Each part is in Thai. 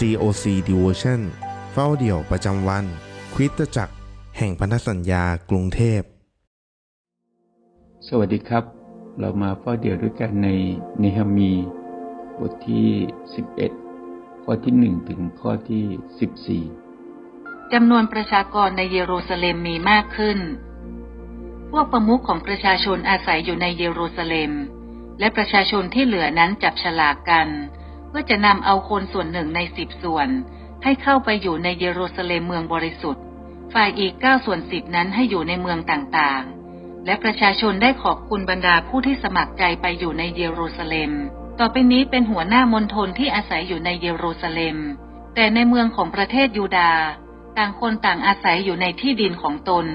COC Devotion เฝ้าเดี่ยวประจำวัน คริสตจักร แห่งพันธสัญญากรุงเทพ สวัสดีครับ เรามาเฝ้าเดี่ยวด้วยกันในเนหมีบทที่ 11 ข้อที่ 1 ถึงข้อที่ 14จำนวนประชากรในเยรูซาเล็มมีมากขึ้น พวกประมุขของประชาชนอาศัยอยู่ในเยรูซาเล็ม และประชาชนที่เหลือนั้นจับฉลากกันเพื่อจะนำเอาคนส่วนหนึ่งในสิบส่วน ให้เข้าไปอยู่ในเยรูซาเล็มเมืองบริสุทธิ์ ฝ่ายอีกเก้าส่วนสิบนั้นให้อยู่ในเมืองต่างๆ และประชาชนได้ขอบคุณบรรดาผู้ที่สมัครใจไปอยู่ในเยรูซาเล็ม ต่อไปนี้เป็นหัวหน้ามณฑลที่อาศัยอยู่ในเยรูซาเล็ม แต่ในเมืองของประเทศยูดาห์ต่างคนต่างอาศัยอยู่ในที่ดินของตน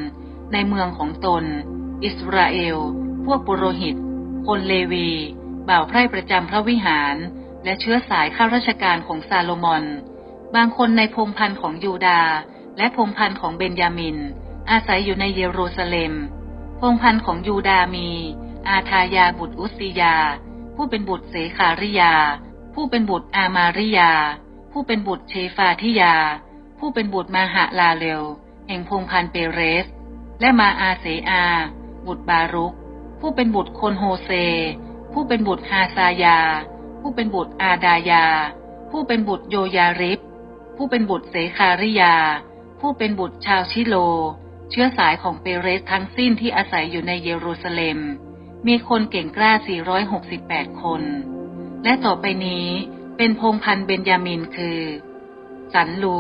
ในเมืองของตน อิสราเอล พวกปุโรหิต คนเลวี บ่าวไพร่ประจำพระวิหาร และเชื้อสายข้าราชการของซาโลมอน บางคนในพงพันธ์ของยูดา และพงพันธ์ของเบนยามิน อาศัยอยู่ในเยรูซาเล็ม พงพันธ์ของยูดามี อาทายาบุตรอุสซิยา ผู้เป็นบุตรเสขาริยา ผู้เป็นบุตรอามาริยา ผู้เป็นบุตรเชฟาทิยา ผู้เป็นบุตรมาหาลาเลวแห่งพงพันธ์เปเรส และมาอาเสอา บุตรบารุก ผู้เป็นบุตรคนโฮเซ ผู้เป็นบุตรฮาซายา ผู้เป็นบุตรอาดายา ผู้เป็นบุตรโยยาริบผู้เป็นบุตรเสคาริยา ผู้เป็นบุตรชาวชิโล เชื้อสายของเปเรสทั้งสิ้นที่อาศัยอยู่ในเยรูซาเล็ม มีคนเก่งกล้า 468 คน และต่อไปนี้เป็นพงพันเบนยามินคือ สันลู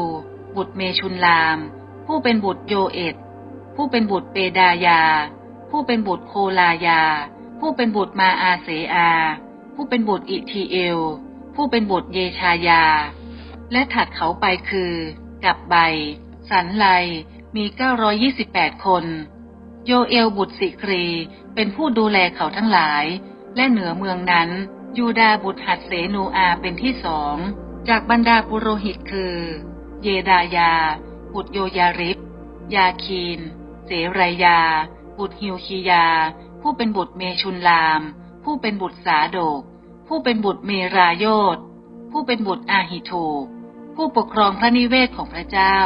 บุตรเมชุนลาม ผู้เป็นบุตรโยเอตผู้เป็นบุตรเปดายา ผู้เป็นบุตรโคลายา ผู้เป็นบุตรมาอาเสอา ผู้เป็นบุตรอิทีเอล ผู้เป็นบุตรเยชายา และถัดเขาไปคือ กับใบ สันไล มี 928 คน โยเอลบุตรสิครี เป็นผู้ดูแลเขาทั้งหลาย และเหนือเมืองนั้น ยูดาบุตรหัดเสนูอาเป็นที่สอง จากบรรดาปุโรหิตคือ เยดายา บุตรโยยาริบ ยาคีน เสรายา บุตรฮิวคียา ผู้เป็นบุตรเมชุนลาม ผู้เป็นบุตรสาโดก ผู้เป็นบุตรเมรายโยตผู้เป็นบุตรอาหิโทผู้ปกครองพระนิเวศของพระเจ้า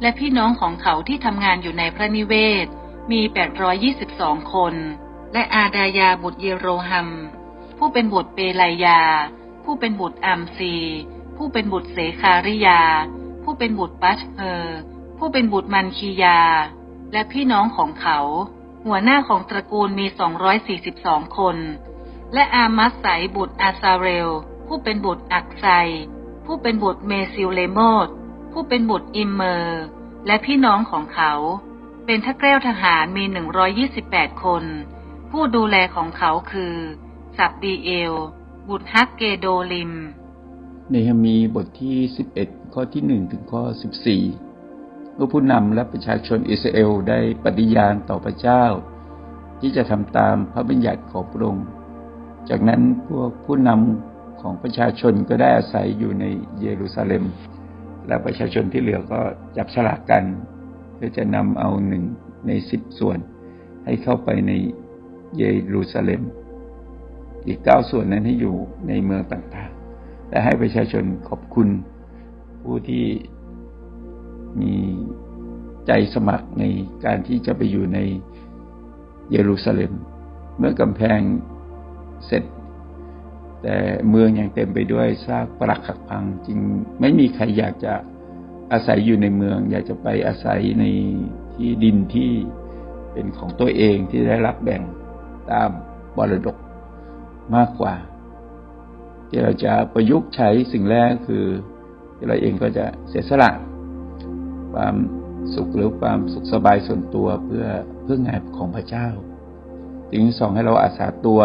และพี่น้องของเขาที่ทำงานอยู่ในพระนิเวศ มี 822 คน และอาดายาบุตรเยโรหัม ผู้เป็นบุตรเปลายา ผู้เป็นบุตรอัมซี ผู้เป็นบุตรเสคาริยา ผู้เป็นบุตรปัชเฮอร์ผู้เป็นบุตรมันคียา และพี่น้องของเขา หัวหน้าของตระกูลมี 242 คน และอามัสไสบุตรอาซาเรล ผู้เป็นบุตรอักไซ ผู้เป็นบุตรเมซิลเลโมดผู้เป็นบุตรอิมเมอร์ และพี่น้องของเขา เป็นทักแก้วทหารมี 128 คน ผู้ดูแลของเขาคือสับดีเอล บุตรฮักเกโดลิม เนหมีบทที่ 11 ข้อที่ 1 ถึงข้อ 14เมื่อผู้นำและประชาชนอิสราเอลได้ปฏิญาณต่อพระเจ้า ที่จะทำตามพระบัญญัติของพระองค์ จากนั้นพวกผู้นำของประชาชนก็ได้อาศัยอยู่ในเยรูซาเล็ม และประชาชนที่เหลือก็จับฉลากกัน เพื่อจะนำเอาหนึ่งในสิบส่วน ให้เข้าไปในเยรูซาเล็ม อีกเก้าส่วนนั้นให้อยู่ในเมืองต่างๆ และให้ประชาชนขอบคุณผู้ที่มีใจสมัครในการที่จะไปอยู่ในเยรูซาเล็ม เมื่อกำแพง เสร็จ แต่เมืองยังเต็มไปด้วยซากปรักหักพังจึงไม่มีใครอยากจะอาศัยอยู่ในเมือง อยากจะไปอาศัยในที่ดินที่เป็นของตัวเองที่ได้รับแบ่งตามบรดกมากกว่าที่เราจะประยุกต์ใช้สิ่งแรกคือเราเองก็จะเสียสละ ความสุขหรือความสุขสบายส่วนตัวเพื่อเพื่องานของพระเจ้าสิ่งที่สองให้เราอาสาตัว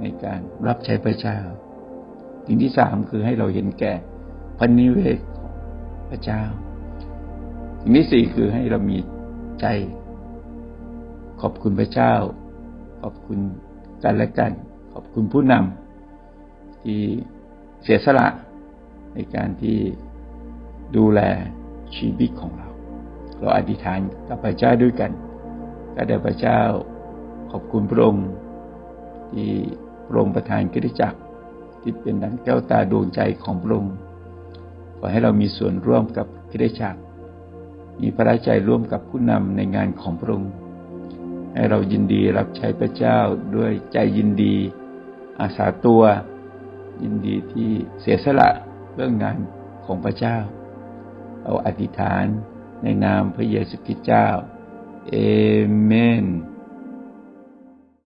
ในการรับใช้พระเจ้า สิ่งที่สามคือให้เราเห็นแก่พระนิเวศของพระเจ้า สิ่งที่สี่คือให้เรามีใจ ขอบคุณพระเจ้า ขอบคุณกันและกัน ขอบคุณผู้นำที่เสียสละในการที่ดูแลชีวิตของเรา เราอธิษฐานกับพระเจ้าด้วยกันก็ได้พระเจ้าขอบคุณพระองค์ที่ พระองค์ประทานกิจจักรที่เป็นดังแก้วตาดวงใจของพระองค์ขอให้เรามีส่วนร่วมกับคริสตจักรมีพระราชใจร่วมกับผู้นำในงานของพระองค์ให้เรายินดีรับใช้พระเจ้าด้วยใจยินดี อาสาตัว ยินดีที่เสียสละเรื่องงานของพระเจ้าเราอธิษฐานในนามพระเยซูคริสต์เจ้า เอเมน